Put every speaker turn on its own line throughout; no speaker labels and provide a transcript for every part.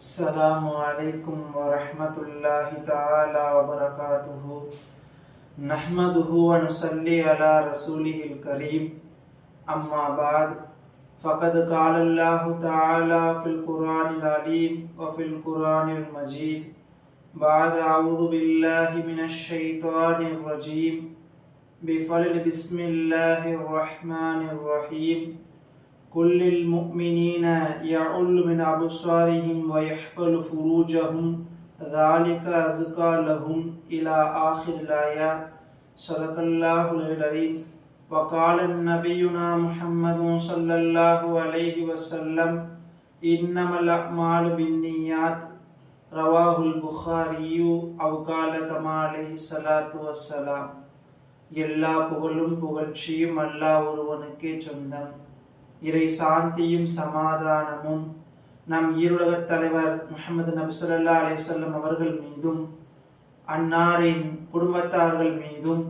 السلام عليكم ورحمة الله تعالى وبركاته نحمده ونصلي على رسوله الكريم أما بعد، فقد قال الله تعالى في القرآن العليم وفي القرآن المجيد بعد أعوذ بالله من الشيطان الرجيم بفضل بسم الله الرحمن الرحيم كل المؤمنين يعل من أبصارهم ويحفل فروجهم ذلك أزكى لهم إلى آخر الآية صدق الله العليم وقال نبينا محمد صلى الله عليه وسلم إنما الأعمال بالنيات رواه البخاري أو قال كما عليه الصلاة والسلام எல்லா புகழும் புகழ்ச்சியும் அல்லாஹ் ஒருவனுக்கே சொந்தம் இறை சாந்தியும் சமாதானமும் நம் ஈருலகத் தலைவர் முகமது நபிசல்லா அலிசல்லம் அவர்கள் மீதும் அன்னாரின் குடும்பத்தார்கள் மீதும்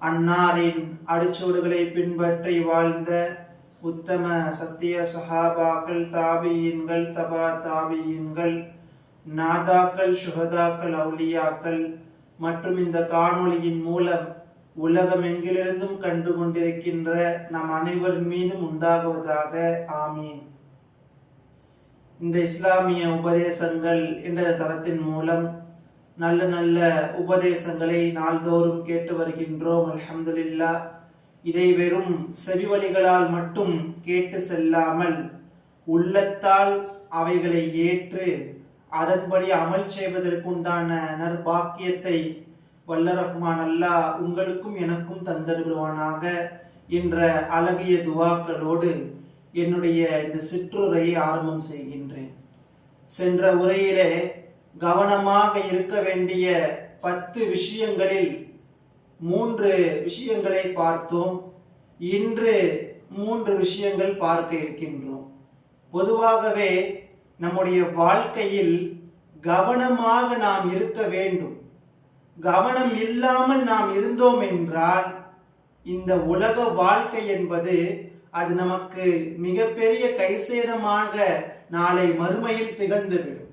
அன்னாரின் அடிச்சுவடுகளை பின்பற்றி வாழ்ந்த உத்தம சத்திய சஹாபாக்கள் தாபியின்கள் தபா தாபியின்கள் நாதாக்கள் சுகதாக்கள் அவுலியாக்கள் மற்றும் இந்த காணொளியின் மூலம் உலகம் எங்கிலிருந்தும் கண்டு கொண்டிருக்கின்ற நம் அனைவரின் மீதும் உண்டாகுவதாக ஆமீன். இந்த இஸ்லாமிய உபதேசங்கள் என்ற தரத்தின் மூலம் நல்ல நல்ல உபதேசங்களை நாள்தோறும் கேட்டு வருகின்றோம் அலமதுல்லா இதை வெறும் செவிவழிகளால் மட்டும் கேட்டு செல்லாமல் உள்ளத்தால் அவைகளை ஏற்று அதன்படி அமல் செய்வதற்குண்டான நற்பாக்கியத்தை வல்ல ரஹ்மான் அல்லாஹ் உங்களுக்கும் எனக்கும் தந்தருவானாக என்ற அழகிய துவாக்களோடு என்னுடைய இந்த சிற்றுரையை ஆரம்பம் செய்கின்றேன். சென்ற உரையிலே கவனமாக இருக்க வேண்டிய பத்து விஷயங்களில் மூன்று விஷயங்களை பார்த்தோம். இன்று மூன்று விஷயங்கள் பார்க்க இருக்கின்றோம். பொதுவாகவே நம்முடைய வாழ்க்கையில் கவனமாக நாம் இருக்க வேண்டும். கவனம் இல்லாமல் நாம் இருந்தோம் என்றால் இந்த உலக வாழ்க்கை என்பது அது நமக்கு மிகப்பெரிய கைசேதமாக நாளை மறுமையில் திகழ்ந்துவிடும்.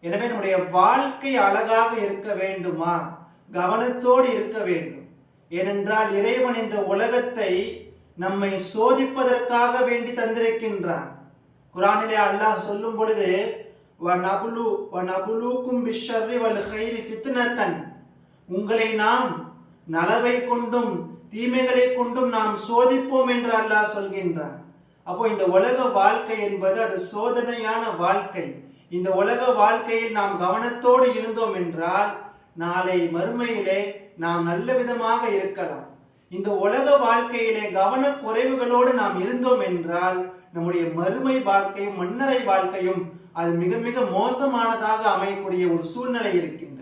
எனவே நம்முடைய வாழ்க்கை அழகாக இருக்க வேண்டுமா? கவனத்தோடு இருக்க வேண்டும். ஏனென்றால் இறைவன் இந்த உலகத்தை நம்மை சோதிப்பதற்காக வேண்டி தந்திருக்கின்றான். குரானிலே அல்லாஹ் சொல்லும் பொழுது வநபுலு வநபுலுக்கும் பிஷ்ஷர்ரி வல் கைரி ஃபித்னத்தன். உங்களை நாம் நலவை கொண்டும் தீமைகளை கொண்டும் நாம் சோதிப்போம் என்று அல்லாஹ் சொல்கின்றார் அப்போ இந்த உலக வாழ்க்கை என்பது அது சோதனையான வாழ்க்கை. இந்த உலக வாழ்க்கையில் நாம் கவனத்தோடு இருந்தோம் என்றால் நாளை மறுமையிலே நாம் நல்ல விதமாக இருக்கலாம். இந்த உலக வாழ்க்கையிலே கவன குறைவுகளோடு நாம் இருந்தோம் என்றால் நம்முடைய மறுமை வாழ்க்கையும் மன்னரை வாழ்க்கையும் அது மிக மிக மோசமானதாக அமையக்கூடிய ஒரு சூழ்நிலை இருக்கின்றது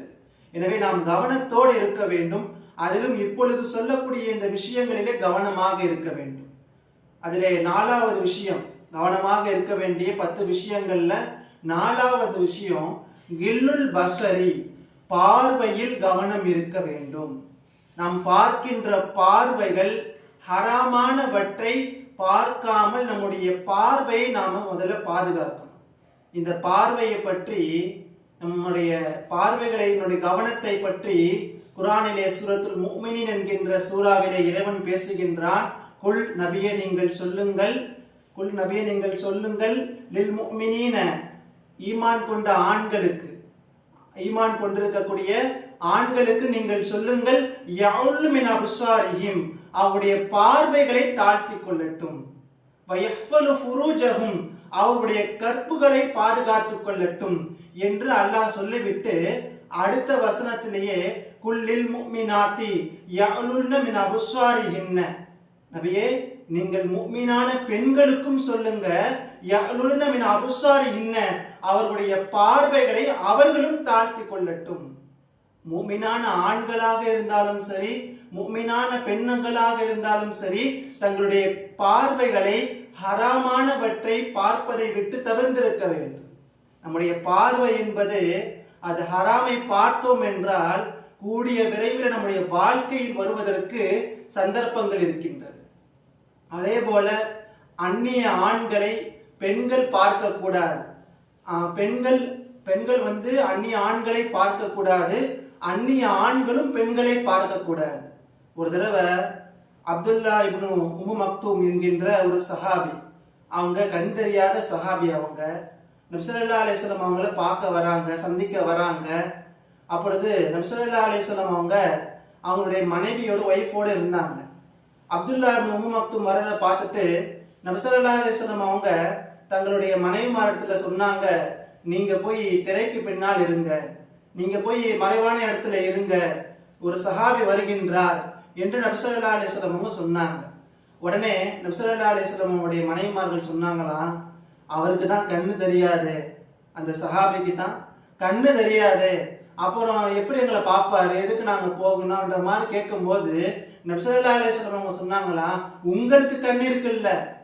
எனவே நாம் கவனத்தோடு இருக்க வேண்டும். அதிலும் இப்பொழுது சொல்லக்கூடிய இந்த விஷயங்களிலே கவனமாக இருக்க வேண்டும். அதிலே நாலாவது விஷயம் கவனமாக இருக்க வேண்டிய பத்து விஷயங்கள்ல நாலாவது விஷயம் கில்லுல் பசரி பார்வையில் கவனம் இருக்க வேண்டும். நாம் பார்க்கின்ற பார்வைகள் ஹராமானவற்றை பார்க்காமல் நம்முடைய பார்வையை நாம முதல்ல பாதுகாக்கணும். இந்த பார்வையை பற்றி நம்முடைய பார்வைகளை என்னுடைய கவனத்தை பற்றி குரானிலே சூரத்துல் முக்மினின் என்கின்ற சூறாவிலே இறைவன் பேசுகின்றான். குல் நபியை நீங்கள் சொல்லுங்கள். குல் நபியை நீங்கள் சொல்லுங்கள். லில் முக்மினீன ஈமான் கொண்ட ஆண்களுக்கு. ஈமான் கொண்டிருக்கக்கூடிய ஆண்களுக்கு நீங்கள் சொல்லுங்கள். யவுல்மின் அபுசாரிஹிம் அவருடைய பார்வைகளை தாழ்த்தி கொள்ளட்டும். வயஃபலு ஃபுரூஜஹும் அவருடைய கற்புகளை பாதுகாத்துக் கொள்ளட்டும் என்று அல்லாஹ் சொல்லிவிட்டு அடுத்த வசனத்திலேயே குல்லில் முக்மினாத்தி யஅலுல்ன மின் அபுஸ்வாரிஹின்ன நபியே நீங்கள் முக்மீனான பெண்களுக்கும் சொல்லுங்க யஅலுல்ன மின் அபுஸ்வாரிஹின்ன அவர்களுடைய பார்வைகளை அவர்களும் தாழ்த்தி கொள்ளட்டும். மூமினான ஆண்களாக இருந்தாலும் சரி மூமினான பெண்ணுங்களாக இருந்தாலும் சரி தங்களுடைய பார்வைகளை ஹராமானவற்றை பார்ப்பதை விட்டு தவிர்ந்திருக்க வேண்டும். நம்முடைய பார்வை என்பது அது ஹராமை பார்த்தோம் என்றால் கூடிய விரைவில் நம்முடைய வாழ்க்கையில் வருவதற்கு சந்தர்ப்பங்கள் இருக்கின்றது. அதே போல அந்நிய ஆண்களை பெண்கள் பார்க்கக்கூடாது பெண்கள் பெண்கள் வந்து அந்நிய ஆண்களை பார்க்கக்கூடாது அந்நிய ஆண்களும் பெண்களை பார்க்கக்கூடாது ஒரு தடவை அப்துல்லா இப்னு உமு மக்தூம் என்கின்ற ஒரு சஹாபி. அவங்க கண் தெரியாத சஹாபி அவங்க. நபிசல்லா அலிஸ்லாம் அவங்கள பார்க்க வராங்க சந்திக்க வராங்க. அப்பொழுது நபிசல்லா அலிஸ்லாம் அவங்க அவங்களுடைய மனைவியோட ஒய்ஃபோடு இருந்தாங்க. அப்துல்லா உமு மக்தூம் வரதை பார்த்துட்டு நபிசல்லா அலிஸ்லாம் அவங்க தங்களுடைய மனைவிமாரிடத்துல சொன்னாங்க நீங்க போய் திரைக்கு பின்னால் இருங்க. நீங்க போய் மறைவான இடத்துல இருங்க. ஒரு சஹாபி வருகின்றார். என்று நபிசல்லா அலிஸ்லமும் சொன்னாங்க. உடனே நபிசல்லா அலிஸ்லமுடைய மனைவிமார்கள் சொன்னாங்களா? அவருக்கு தான் கண்ணு தெரியாது. அந்த சஹாபிக்கு தான் கண்ணு தெரியாது. அப்புறம் எப்படி எங்களை பார்ப்பாரு? எதுக்கு நாங்கள் போகணும்ன்ற மாதிரி கேட்கும்போது நபிசல்லா அலிஸ்லம் அவங்க சொன்னாங்களா உங்களுக்கு கண் இருக்குல்ல.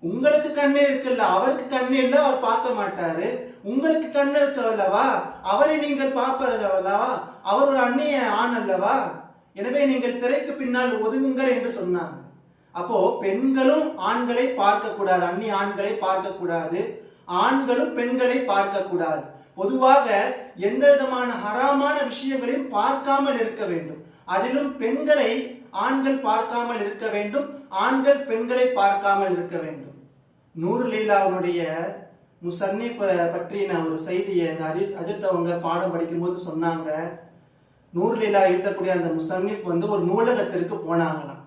உங்களுக்கு கண்ணு இருக்குல்ல. அவருக்கு கண்ணு இல்லை அவர் பார்க்க மாட்டாரு. உங்களுக்கு கண்ணு இருக்கவல்லவா அவரை நீங்கள் பார்ப்பீர்கள் அல்லவா? அவர் ஒரு அந்நிய ஆண் அல்லவா? எனவே நீங்கள் திரைக்கு பின்னால் ஒதுங்குங்கள் என்று சொன்னாங்க அப்போ பெண்களும் ஆண்களை பார்க்க கூடாது ஆண்களை பார்க்க கூடாது ஆண்களும் பெண்களை பார்க்க கூடாது பொதுவாக எந்த விதமான ஹராமான விஷயங்களையும் பார்க்காமல் இருக்க வேண்டும். அதிலும் பெண்களை ஆண்கள் பார்க்காமல் இருக்க வேண்டும் ஆண்கள் பெண்களை பார்க்காமல் இருக்க வேண்டும். நூறு லீலாவுடைய முசன்னிஃப் பற்றின ஒரு செய்தியை அஜித் அஜித் அவங்க பாடம் படிக்கும்போது சொன்னாங்க. நூறு எழுதக்கூடிய அந்த முசன்னிப் வந்து ஒரு நூலகத்திற்கு போனாங்களாம்.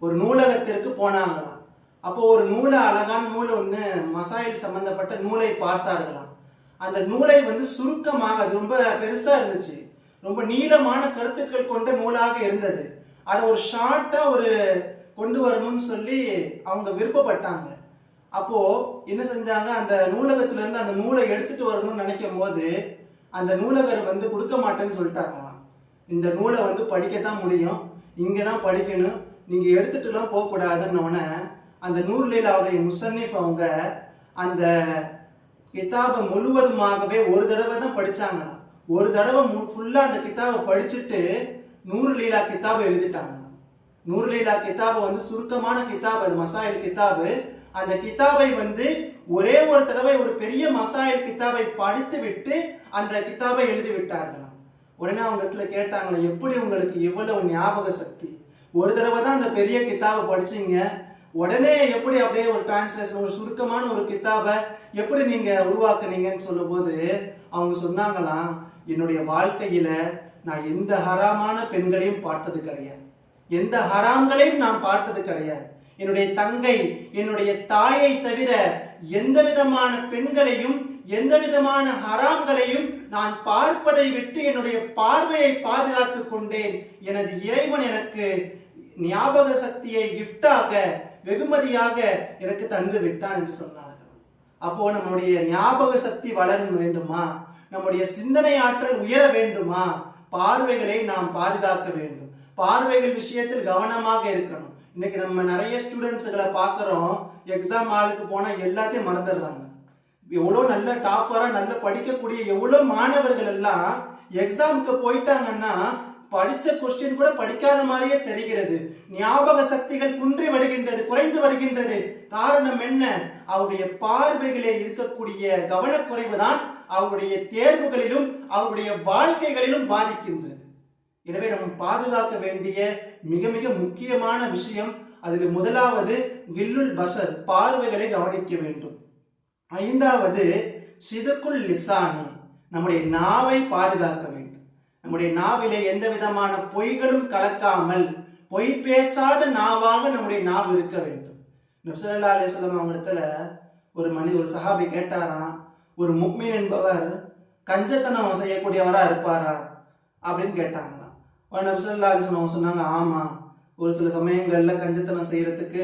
ஒரு நூலகத்திற்கு போனாங்களாம். அப்போ ஒரு நூலை அழகான நூல் ஒன்று மசாயில் சம்பந்தப்பட்ட நூலை பார்த்தார்களாம். அந்த நூலை வந்து சுருக்கமாக அது ரொம்ப பெருசா இருந்துச்சு. ரொம்ப நீளமான கருத்துக்கள் கொண்ட நூலாக இருந்தது. அதை ஒரு ஷார்ட்டா ஒரு கொண்டு வரணும்னு சொல்லி அவங்க விருப்பப்பட்டாங்க. அப்போ என்ன செஞ்சாங்க? அந்த நூலகத்திலிருந்து அந்த நூலை எடுத்துட்டு வரணும்னு நினைக்கும் போது அந்த நூலகர் வந்து கொடுக்க மாட்டேன்னு சொல்லிட்டாங்களாம். இந்த நூலை வந்து படிக்கத்தான் முடியும். இங்கெல்லாம் படிக்கணும். நீங்க எடுத்துட்டுலாம் போகக்கூடாதுன்னு அந்த நூர்லீலாவுடைய முசன்னிஃப் அவங்க அந்த கிதாபை முழுவதுமாகவே ஒரு தடவை தான் படித்தாங்கண்ணா ஒரு தடவை ஃபுல்லாக அந்த கிதாபை படிச்சுட்டு நூறு லீலா கிதாபை எழுதிட்டாங்க நூறு லீலா கிதாபை வந்து சுருக்கமான கிதாப் அது மசாயில் கிதாபு அந்த கிதாபை வந்து ஒரே ஒரு தடவை ஒரு பெரிய மசாயில் கிதாபை படித்து விட்டு அந்த கிதாபை எழுதி விட்டார்களாம் உடனே அவங்க இடத்துல கேட்டாங்களே எப்படி உங்களுக்கு இவ்வளவு ஞாபக சக்தி? ஒரு தடவை தான் அந்த பெரிய கித்தாவை படிச்சீங்க. உடனே எப்படி அப்படியே ஒரு டிரான்ஸ்லேஷன் ஒரு சுருக்கமான ஒரு கித்தாவை எப்படி நீங்க உருவாக்குனீங்கன்னு சொல்லும்போது அவங்க சொன்னாங்களாம் என்னுடைய வாழ்க்கையில நான் எந்த ஹராமான பெண்களையும் பார்த்தது கிடையாது. எந்த ஹராம்களையும் நான் பார்த்தது கிடையாது. என்னுடைய தங்கை என்னுடைய தாயை தவிர எந்த விதமான பெண்களையும் எந்த விதமான ஹராம்களையும் நான் பார்ப்பதை விட்டு என்னுடைய பார்வையை பாதுகாத்துக் கொண்டேன். எனது இறைவன் எனக்கு ஞாபக சக்தியை கிஃப்டாக வெகுமதியாக எனக்கு தந்து விட்டான் என்று சொன்னார்கள். அப்போ நம்முடைய ஞாபக சக்தி வளர வேண்டுமா? நம்முடைய சிந்தனை ஆற்றல் உயர வேண்டுமா? பார்வைகளை நாம் பாதுகாக்க வேண்டும். பார்வைகள் விஷயத்தில் கவனமாக இருக்கணும். இன்னைக்கு நம்ம நிறைய ஸ்டூடெண்ட்ஸுகளை பார்க்குறோம். எக்ஸாம் ஆளுக்கு போனால் எல்லாத்தையும் மறந்துடுறாங்க. எவ்வளோ நல்ல டாப்பராக நல்ல படிக்கக்கூடிய எவ்வளோ மாணவர்கள் எல்லாம் எக்ஸாமுக்கு போயிட்டாங்கன்னா படித்த கொஸ்டின் கூட படிக்காத மாதிரியே தெரிகிறது. ஞாபக சக்திகள் குன்றி வருகின்றது குறைந்து வருகின்றது. காரணம் என்ன? அவருடைய பார்வைகளே இருக்கக்கூடிய கவனக்குறைவு தான் அவருடைய தேர்வுகளிலும் அவருடைய வாழ்க்கைகளிலும் பாதிக்கின்றது. எனவே நம்ம பாதுகாக்க வேண்டிய மிக மிக முக்கியமான விஷயம் அதில் முதலாவது வில்லுல் பசர் பார்வைகளை கவனிக்க வேண்டும். ஐந்தாவது சிதுக்குள் லிசானு. நம்முடைய நாவை பாதுகாக்க வேண்டும். நம்முடைய நாவிலே எந்த விதமான பொய்களும் கலக்காமல் பொய் பேசாத நாவாக நம்முடைய நாவு இருக்க வேண்டும். நப்சல்லா அலிஸ்லாம் அவங்க இடத்துல ஒரு மனித ஒரு சஹாபி கேட்டாராம் ஒரு முக்மீன் என்பவர் கஞ்சத்தனம் செய்யக்கூடியவரா இருப்பாரா? அப்படின்னு கேட்டாங்களாம். நப்சல்லா அலிஸ்லாம் அவங்க சொன்னாங்க ஆமா ஒரு சில சமயங்கள்ல கஞ்சத்தனம் செய்யறதுக்கு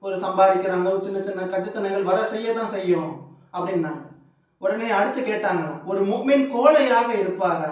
ஒரு சம்பாதிக்கிறாங்க ஒரு சின்ன சின்ன கஞ்சத்தனங்கள் வர செய்ய தான் செய்யும் அப்படின்னாங்க. உடனே அடுத்து கேட்டாங்க ஒரு முக்மின் கோழையாக இருப்பாரா?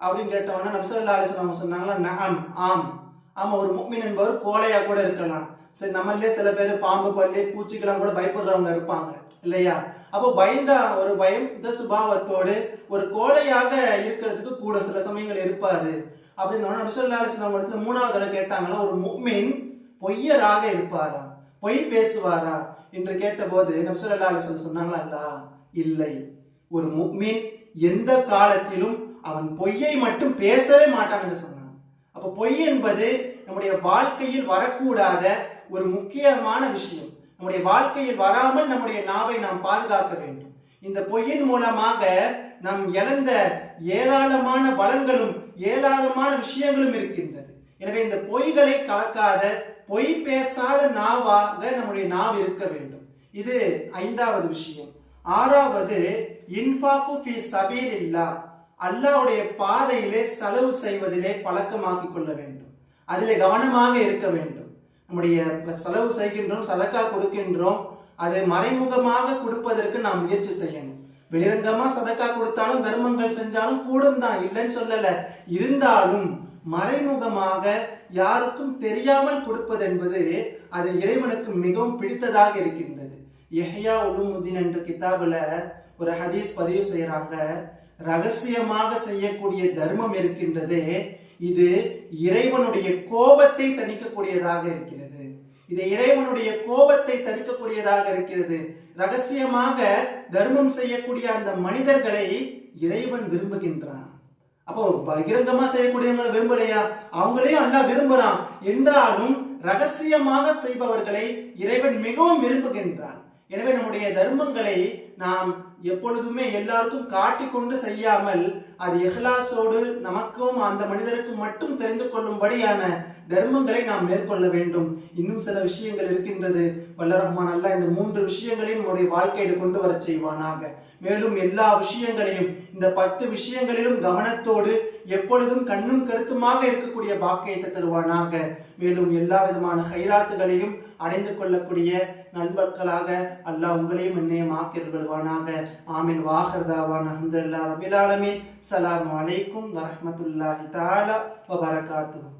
அப்படின்னு கேட்டவொடனே நம்சல்லா அலிஸ்லாம் சொன்னாங்களா நகம் ஆம். ஆமா ஒரு முக்மின் என்பவர் கோழையா கூட இருக்கலாம். சரி நம்மளே சில பேர் பாம்பு பள்ளி பூச்சிக்கெல்லாம் கூட பயப்படுறவங்க இருப்பாங்க இல்லையா? அப்போ பயந்த ஒரு பயந்த சுபாவத்தோடு ஒரு கோழையாக இருக்கிறதுக்கு கூட சில சமயங்கள் இருப்பாரு. அப்படின்னு நபிசல்லா அலிஸ்லாம் இடத்துல மூணாவது தடவை கேட்டாங்களா ஒரு முக்மின் பொய்யராக இருப்பாரா? பொய் பேசுவாரா? என்று கேட்டபோது நபிசல்லா அலிஸ்லாம் சொன்னாங்களா இல்லை. ஒரு முக்மீன் எந்த காலத்திலும் அவன் பொய்யை மட்டும் பேசவே மாட்டான் என்று சொன்னான். அப்ப பொய் என்பது நம்முடைய வாழ்க்கையில் வரக்கூடாத ஒரு முக்கியமான விஷயம். நம்முடைய வாழ்க்கையில் வராமல் நம்முடைய நாவை நாம் பாதுகாக்க வேண்டும். இந்த பொய்யின் மூலமாக நாம் இழந்த ஏராளமான வளங்களும் ஏராளமான விஷயங்களும் இருக்கின்றது. எனவே இந்த பொய்களை கலக்காத பொய் பேசாத நாவாக நம்முடைய நாவ் இருக்க வேண்டும். இது ஐந்தாவது விஷயம். ஆறாவது இன்ஃபாக்கு ஃபி சபீலில்லா. அல்லாஹ்வுடைய பாதையிலே செலவு செய்வதிலே பழக்கமாக்கி கொள்ள வேண்டும். அதிலே கவனமாக இருக்க வேண்டும். நம்முடைய செலவு செய்கின்றோம் சதக்கா கொடுக்கின்றோம் அது மறைமுகமாக கொடுப்பதற்கு நாம் முயற்சி செய்யணும். வெளிரங்கமா சதக்கா கொடுத்தாலும் தர்மங்கள் செஞ்சாலும் கூடும் தான் இல்லைன்னு சொல்லல. இருந்தாலும் மறைமுகமாக யாருக்கும் தெரியாமல் கொடுப்பது என்பது அது இறைவனுக்கு மிகவும் பிடித்ததாக இருக்கின்றது. எஹ்யா உலுமுதீன் என்ற கிதாபுல ஒரு ஹதீஸ் பதிவு செய்யறாங்க ரகசியமாக செய்யக்கூடிய தர்மம் இருக்கின்றது இது இறைவனுடைய கோபத்தை தணிக்கக்கூடியதாக இருக்கிறது. இது இறைவனுடைய கோபத்தை தணிக்கக்கூடியதாக இருக்கிறது. ரகசியமாக தர்மம் செய்யக்கூடிய அந்த மனிதர்களை இறைவன் விரும்புகின்றான். அப்போ பகிரங்கமா செய்யக்கூடியவங்களை விரும்பலையா? அவங்களையும் அல்லா விரும்புறான். என்றாலும் ரகசியமாக செய்பவர்களை இறைவன் மிகவும் விரும்புகின்றான். எனவே நம்முடைய தர்மங்களை நாம் எப்பொழுதுமே எல்லாருக்கும் காட்டிக்கொண்டு செய்யாமல் அது எஹ்லாசோடு நமக்கும் அந்த மனிதருக்கும் மட்டும் தெரிந்து கொள்ளும்படியான தர்மங்களை நாம் மேற்கொள்ள வேண்டும். இன்னும் சில விஷயங்கள் இருக்கின்றது. வல்ல அல்ல இந்த மூன்று விஷயங்களையும் நம்முடைய வாழ்க்கையில கொண்டு வர செய்வானாக. மேலும் எல்லா விஷயங்களையும் இந்த பத்து விஷயங்களிலும் கவனத்தோடு எப்பொழுதும் கண்ணும் கருத்துமாக இருக்கக்கூடிய பாக்கியத்தை தருவானாக. மேலும் எல்லா விதமான ஹைராத்துகளையும் அடைந்து கொள்ளக்கூடிய நண்பர்களாக அல்லாஹ் உங்களையும் என்னையும் ஆக்கியல்வானாக ஆமீன். வாஹர்தாவான் அஹமதுல்லா ரபில் சலாம் அலைக்கும் வரமத்துல்லாஹி தாலா வ